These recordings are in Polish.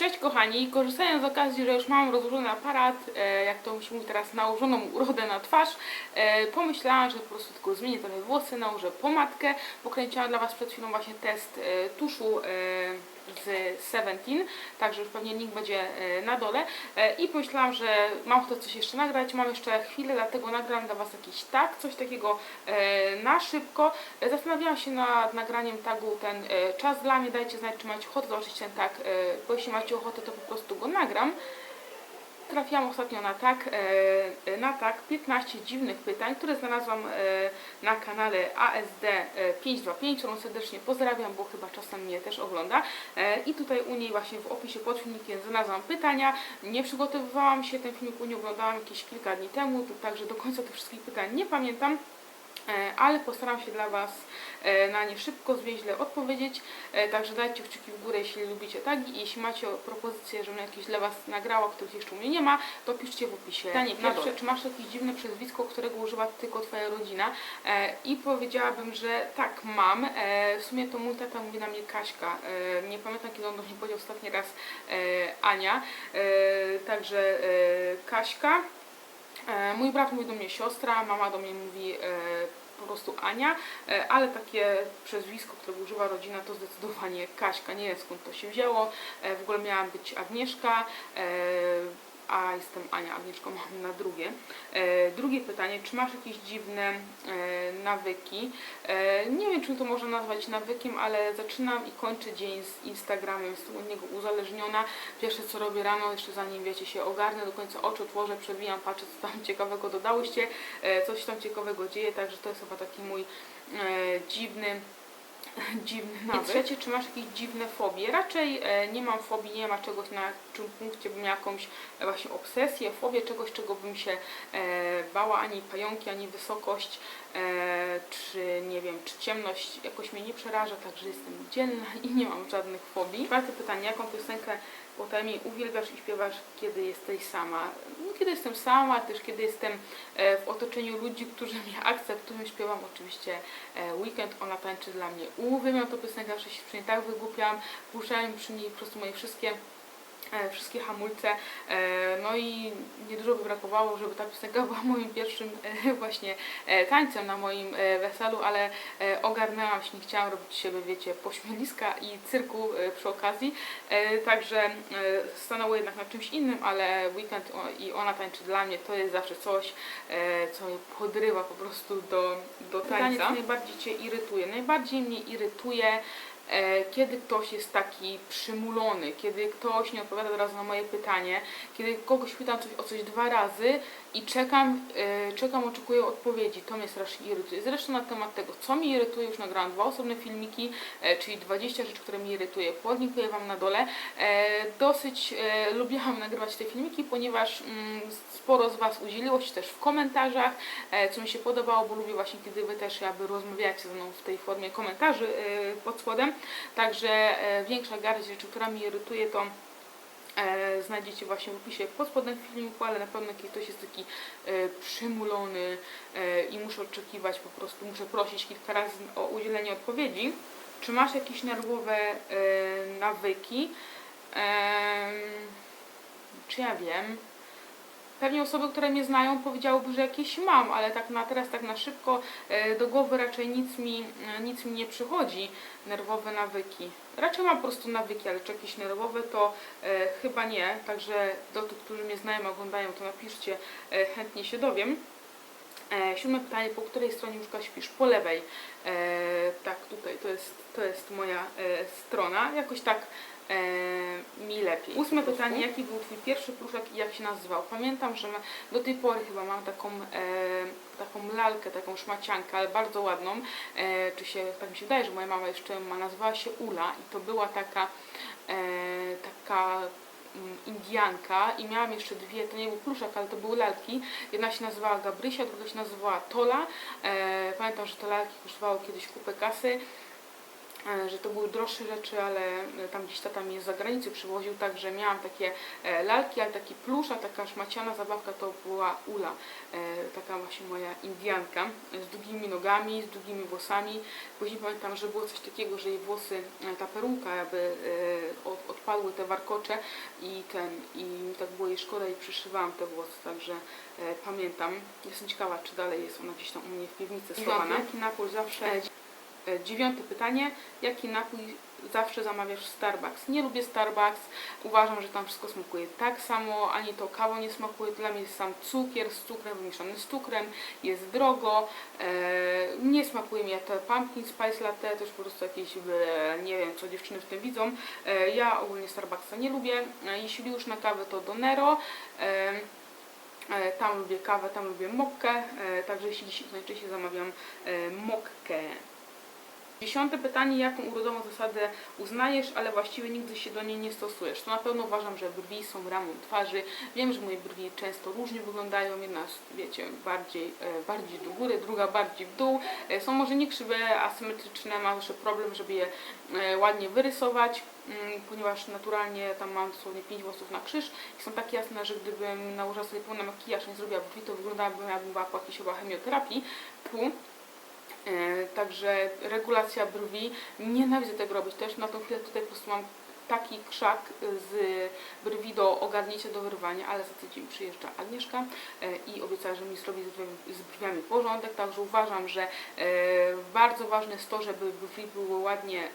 Cześć kochani, korzystając z okazji, że już mam rozłożony aparat, e, jak to się mówi teraz, nałożoną urodę na twarz, e, pomyślałam, że po prostu tylko zmienię trochę włosy, nałożę pomadkę, pokręciłam dla Was przed chwilą właśnie test e, tuszu z Seventeen, także już pewnie link będzie e, na dole e, i pomyślałam, że mam ochotę coś jeszcze nagrać, mam jeszcze chwilę, dlatego nagram dla Was jakiś tag, coś takiego e, na szybko. Zastanawiałam się nad nagraniem tagu ten czas dla mnie, dajcie znać, czy macie ochotę zobaczyć ten tag, bo jeśli macie ochotę, to po prostu go nagram. Trafiłam ostatnio na tak, e, na tak 15 dziwnych pytań, które znalazłam e, na kanale ASD e, 525, którą serdecznie pozdrawiam, bo chyba czasem mnie też ogląda. E, I tutaj u niej właśnie w opisie pod filmikiem znalazłam pytania. Nie przygotowywałam się, ten filmik u niej oglądałam jakieś kilka dni temu, także do końca tych wszystkich pytań nie pamiętam. E, ale postaram się dla Was e, na nie szybko, zwięźle odpowiedzieć. E, Także dajcie kciuki w górę, jeśli lubicie tagi i jeśli macie propozycje, żebym jakieś dla Was nagrała, których jeszcze u mnie nie ma, to piszcie w opisie. Pytanie pierwsze, czy masz jakieś dziwne przezwisko, którego używa tylko Twoja rodzina? I powiedziałabym, że tak, mam. W sumie to mój tata mówi na mnie Kaśka. Nie pamiętam, kiedy on do mnie powiedział ostatni raz Ania. Także Kaśka. E, Mój brat mówi do mnie siostra, mama do mnie mówi e, po prostu Ania, e, ale takie przezwisko, którego używa rodzina, to zdecydowanie Kaśka. Nie wiem skąd to się wzięło. W ogóle miała być Agnieszka, a jestem Ania, Agnieszką mam na drugie. E, Drugie pytanie, czy masz jakieś dziwne e, nawyki? E, Nie wiem, czy to można nazwać nawykiem, ale zaczynam i kończę dzień z Instagramem, jestem od niego uzależniona. Pierwsze co robię rano, jeszcze zanim wiecie się ogarnę, do końca oczy otworzę, przewijam, patrzę co tam ciekawego dodałyście, e, coś tam ciekawego dzieje, także to jest chyba taki mój e, dziwny dziwny nawyk. I trzecie, czy masz jakieś dziwne fobie? Raczej e, nie mam fobii, nie ma czegoś na czym punkcie bym miała jakąś e, właśnie obsesję, fobię czegoś, czego bym się e, bała, ani pająki, ani wysokość, czy nie wiem, czy ciemność jakoś mnie nie przeraża, także jestem dzielna i nie mam żadnych fobii. Czwarte pytanie, jaką piosenkę potajemnie uwielbiasz i śpiewasz, kiedy jesteś sama? No, kiedy jestem sama, też kiedy jestem e, w otoczeniu ludzi, którzy mnie akceptują, śpiewam oczywiście e, Weekend, ona tańczy dla mnie. Uwielbiam tę piosenkę, zawsze się przy niej tak wygłupiam, puszczałem przy niej po prostu moje wszystkie wszystkie hamulce, e, no i niedużo by brakowało, żeby ta piosenka była moim pierwszym e, właśnie e, tańcem na moim e, weselu, ale e, ogarnęłam się, nie chciałam robić siebie, wiecie, pośmieliska i cyrku e, przy okazji, e, także e, stanęło jednak na czymś innym, ale weekend i ona tańczy dla mnie, to jest zawsze coś, e, co mnie podrywa po prostu do, do tańca. Pytanie, co najbardziej Cię irytuje? Najbardziej mnie irytuje e, kiedy ktoś jest taki przymulony, kiedy ktoś nie odpowiada od razu na moje pytanie, kiedy kogoś pytam coś, o coś dwa razy i czekam, e, czekam, oczekuję odpowiedzi. To mnie strasznie irytuje. Zresztą na temat tego, co mnie irytuje, już nagrałam dwa osobne filmiki, e, czyli 20 rzeczy, które mnie irytuje. Podlinkuję Wam na dole. E, dosyć e, lubiłam nagrywać te filmiki, ponieważ mm, sporo z Was udzieliło się też w komentarzach, e, co mi się podobało, bo lubię właśnie, kiedy Wy też jakby rozmawiacie ze mną w tej formie komentarzy e, pod spodem. Także e, większa garść rzeczy, która mnie irytuje, to e, znajdziecie właśnie w opisie pod spodem filmiku, ale na pewno jeśli ktoś jest taki e, przymulony i muszę oczekiwać, po prostu muszę prosić kilka razy o udzielenie odpowiedzi. Czy masz jakieś nerwowe nawyki? Czy ja wiem? Pewnie osoby, które mnie znają, powiedziałyby, że jakieś mam, ale tak na teraz, tak na szybko e, do głowy raczej nic mi, e, nic mi nie przychodzi. Nerwowe nawyki. Raczej mam po prostu nawyki, ale czy jakieś nerwowe to e, chyba nie. Także do tych, którzy mnie znają, oglądają, to napiszcie, e, chętnie się dowiem. E, siódme pytanie, po której stronie łóżka śpisz? Po lewej. E, tak, tutaj to jest, to jest moja e, strona. Jakoś tak mi lepiej. Ósme pytanie, jaki był Twój pierwszy pluszek i jak się nazywał? Pamiętam, że do tej pory chyba mam taką, e, taką lalkę, taką szmaciankę, ale bardzo ładną. E, czy się, tak mi się wydaje, że moja mama jeszcze ma, nazywała się Ula i to była taka, e, taka mm, Indianka i miałam jeszcze dwie, to nie był pluszak, ale to były lalki. Jedna się nazywała Gabrysia, druga się nazywała Tola. E, pamiętam, że te lalki kosztowały kiedyś kupę kasy. E, że to były droższe rzeczy, ale e, tam gdzieś tata mnie z zagranicy przywoził, także miałam takie e, lalki, ale taki plusz, a taka szmaciana zabawka to była Ula, taka właśnie moja Indianka z długimi nogami, z długimi włosami. Później pamiętam, że było coś takiego, że jej włosy, ta peruka jakby od- odpadły te warkocze i ten, i mi tak było jej szkoda i przyszywałam te włosy, także pamiętam. Jestem ciekawa, czy dalej jest ona gdzieś tam u mnie w piwnicy schowana. Jaki napój zawsze... E, Dziewiąte pytanie. Jaki napój zawsze zamawiasz w Starbucks? Nie lubię Starbucks. Uważam, że tam wszystko smakuje tak samo. Ani to kawa nie smakuje. Dla mnie jest sam cukier z cukrem, wymieszany z cukrem. Jest drogo. E, nie smakuje mi te pumpkin spice latte. Już po prostu jakieś, e, nie wiem, co dziewczyny w tym widzą. Ja ogólnie Starbucksa nie lubię. Jeśli już na kawę, to Donero. E, E, Tam lubię kawę, tam lubię mokkę, także jeśli najczęściej zamawiam mokkę. Dziesiąte pytanie, jaką urodową zasadę uznajesz, ale właściwie nigdy się do niej nie stosujesz? To na pewno uważam, że brwi są ramą twarzy. Wiem, że moje brwi często różnie wyglądają. Jedna, wiecie, bardziej, e, bardziej do góry, druga bardziej w dół. E, Są może nie krzywe, asymetryczne, mam jeszcze problem, żeby je e, ładnie wyrysować, mm, ponieważ naturalnie tam mam dosłownie 5 włosów na krzyż i są tak jasne, że gdybym nałożyła sobie pełny makijaż, nie zrobiła brwi, to wyglądałaby jakbym była po jakiejś chemioterapii. Pu. E, Także regulacja brwi, nienawidzę tego robić też, na tą chwilę tutaj po prostu mam taki krzak z brwi do ogarnięcia, do wyrwania, ale za tydzień przyjeżdża Agnieszka e, i obiecała, że mi zrobi z brwiami, porządek, także uważam, że e, bardzo ważne jest to, żeby brwi były ładnie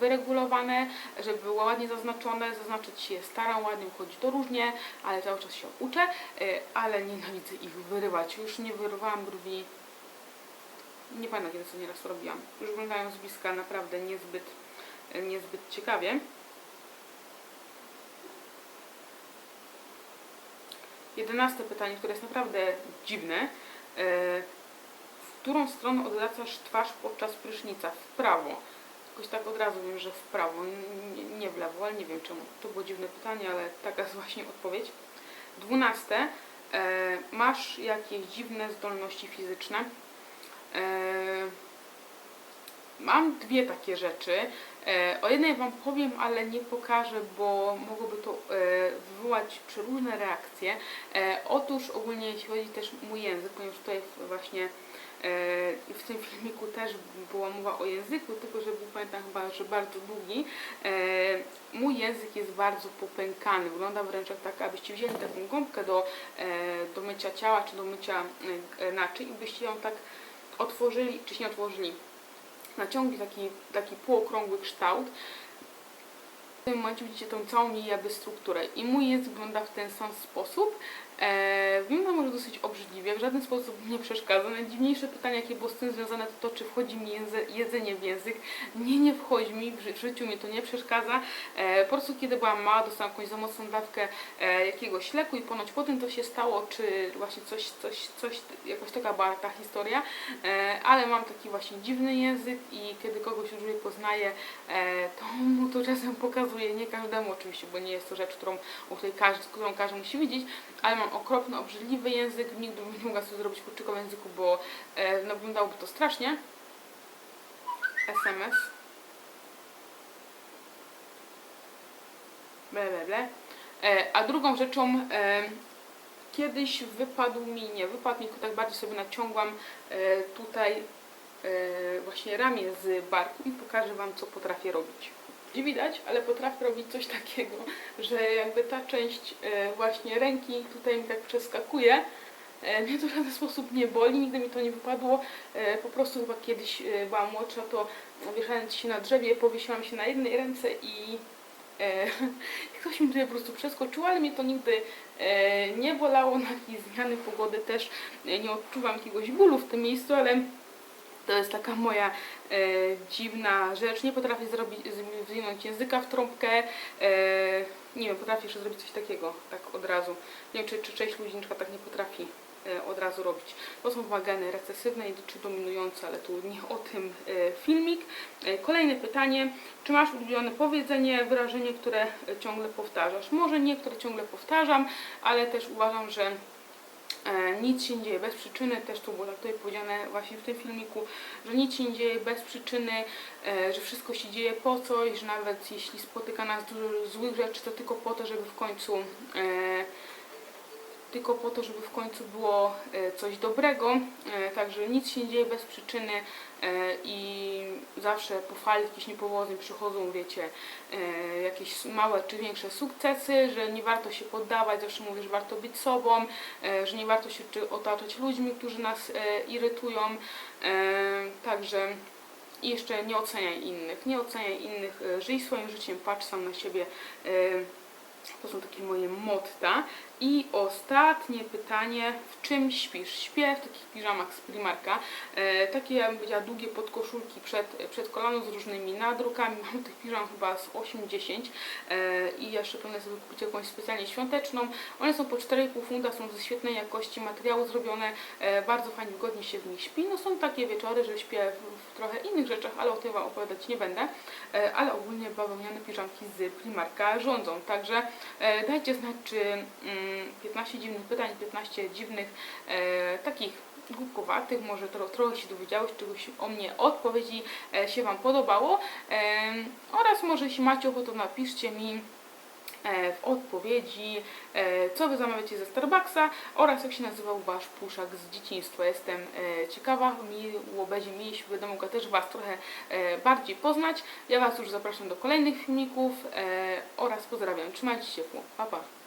wyregulowane, żeby były ładnie zaznaczone, zaznaczyć się staram, ładnie uchodzi to różnie, ale cały czas się uczę, ale nienawidzę ich wyrywać, już nie wyrywałam brwi nie pamiętam kiedy co nieraz robiłam. Już wyglądają z bliska naprawdę niezbyt, niezbyt ciekawie. Jedenaste pytanie, które jest naprawdę dziwne. E, W którą stronę odwracasz twarz podczas prysznica? W prawo. Jakoś tak od razu wiem, że w prawo, nie w lewo, ale nie wiem czemu. To było dziwne pytanie, ale taka jest właśnie odpowiedź. Dwunaste. E, Masz jakieś dziwne zdolności fizyczne? E, Mam dwie takie rzeczy. E, O jednej Wam powiem, ale nie pokażę, bo mogłoby to e, wywołać przeróżne reakcje. Otóż ogólnie jeśli chodzi też mój język, ponieważ tutaj właśnie w tym filmiku też była mowa o języku, tylko że był pamiętam chyba, że bardzo długi. Mój język jest bardzo popękany, wygląda wręcz tak, abyście wzięli taką gąbkę do, do mycia ciała czy do mycia naczyń i byście ją tak otworzyli, czy się nie otworzyli, naciągli taki, taki półokrągły kształt. W tym momencie widzicie tą całą jej jakby strukturę i mój język wygląda w ten sam sposób. E, wygląda może dosyć obrzydliwie, w żaden sposób mi nie przeszkadza. Najdziwniejsze pytanie, jakie było z tym związane, to to, czy wchodzi mi jedzenie w język. Nie, nie wchodzi mi, w, ży- w życiu mnie to nie przeszkadza. E, po prostu kiedy byłam mała, dostałam jakąś za mocną dawkę e, jakiegoś leku i ponoć po tym to się stało, czy właśnie coś, coś, coś, jakoś taka była ta historia. E, ale mam taki właśnie dziwny język i kiedy kogoś już poznaję, e, to to czasem pokazuję, nie każdemu oczywiście, bo nie jest to rzecz, którą, o której każdy, którą każdy musi widzieć, ale mam okropny, obrzydliwy język, nigdy bym nie mogła sobie zrobić kurczyka w języku, bo e, no, wyglądałoby to strasznie. SMS. Ble, ble, ble. E, a drugą rzeczą, e, kiedyś wypadł mi, nie, wypadł mi, tylko tak bardziej sobie naciągłam e, tutaj e, właśnie ramię z barku i pokażę Wam, co potrafię robić. Nie widać, ale potrafię robić coś takiego, że jakby ta część e, właśnie ręki tutaj mi tak przeskakuje. E, Mnie to w żaden sposób nie boli, nigdy mi to nie wypadło. E, Po prostu chyba kiedyś byłam młodsza, to wieszając się na drzewie, powiesiłam się na jednej ręce i ktoś mi tutaj po prostu przeskoczył, ale mnie to nigdy nie bolało. Na jakieś zmiany pogody też nie odczuwam jakiegoś bólu w tym miejscu, ale to jest taka moja e, dziwna rzecz. Nie potrafię zrobić, zwinąć języka w trąbkę. E, nie wiem, potrafię jeszcze zrobić coś takiego, tak od razu. Nie wiem, czy, czy część przykład tak nie potrafi e, od razu robić. To są chyba geny recesywne czy dominujące, ale tu nie o tym e, filmik. E, kolejne pytanie. Czy masz ulubione powiedzenie, wyrażenie, które e, ciągle powtarzasz? Może nie, które ciągle powtarzam, ale też uważam, że nic się nie dzieje bez przyczyny, też to było tutaj powiedziane właśnie w tym filmiku, że nic się nie dzieje bez przyczyny, e, że wszystko się dzieje po coś, że nawet jeśli spotyka nas dużo złych rzeczy, to tylko po to, żeby w końcu e, tylko po to, żeby w końcu było e, coś dobrego. E, Także nic się nie dzieje bez przyczyny e, i zawsze po fali jakichś niepowodzeń przychodzą, wiecie, e, jakieś małe czy większe sukcesy, że nie warto się poddawać, zawsze mówię, że warto być sobą, e, że nie warto się otaczać ludźmi, którzy nas e, irytują. E, Także jeszcze nie oceniaj innych, nie oceniaj innych, e, żyj swoim życiem, patrz sam na siebie. e, to są takie moje motta. I ostatnie pytanie, w czym śpisz? Śpię w takich piżamach z Primarka. E, takie, ja bym powiedziała, długie podkoszulki przed, przed kolano z różnymi nadrukami. Mam tych piżam chyba z 8-10 e, i jeszcze pewnie sobie kupić jakąś specjalnie świąteczną. One są po 4,5 funta, są ze świetnej jakości materiału zrobione. E, bardzo fajnie, wygodnie się w nich śpi. No są takie wieczory, że śpię w, w trochę innych rzeczach, ale o tym Wam opowiadać nie będę. E, ale ogólnie bawełniane piżamki z Primarka rządzą. Także e, dajcie znać, czy mm, 15 dziwnych pytań, 15 dziwnych e, takich głupkowatych, może tro, trochę się dowiedziałeś czegoś o mnie, odpowiedzi e, się Wam podobało. E, oraz może jeśli macie ochotę, napiszcie mi e, w odpowiedzi, e, co Wy zamawiacie ze Starbucksa oraz jak się nazywał Wasz puszak z dzieciństwa. Jestem e, ciekawa, miło będzie mi, jeśli będę mogła też Was trochę bardziej poznać. Ja Was już zapraszam do kolejnych filmików oraz pozdrawiam. Trzymajcie się ciepło. Pa, pa.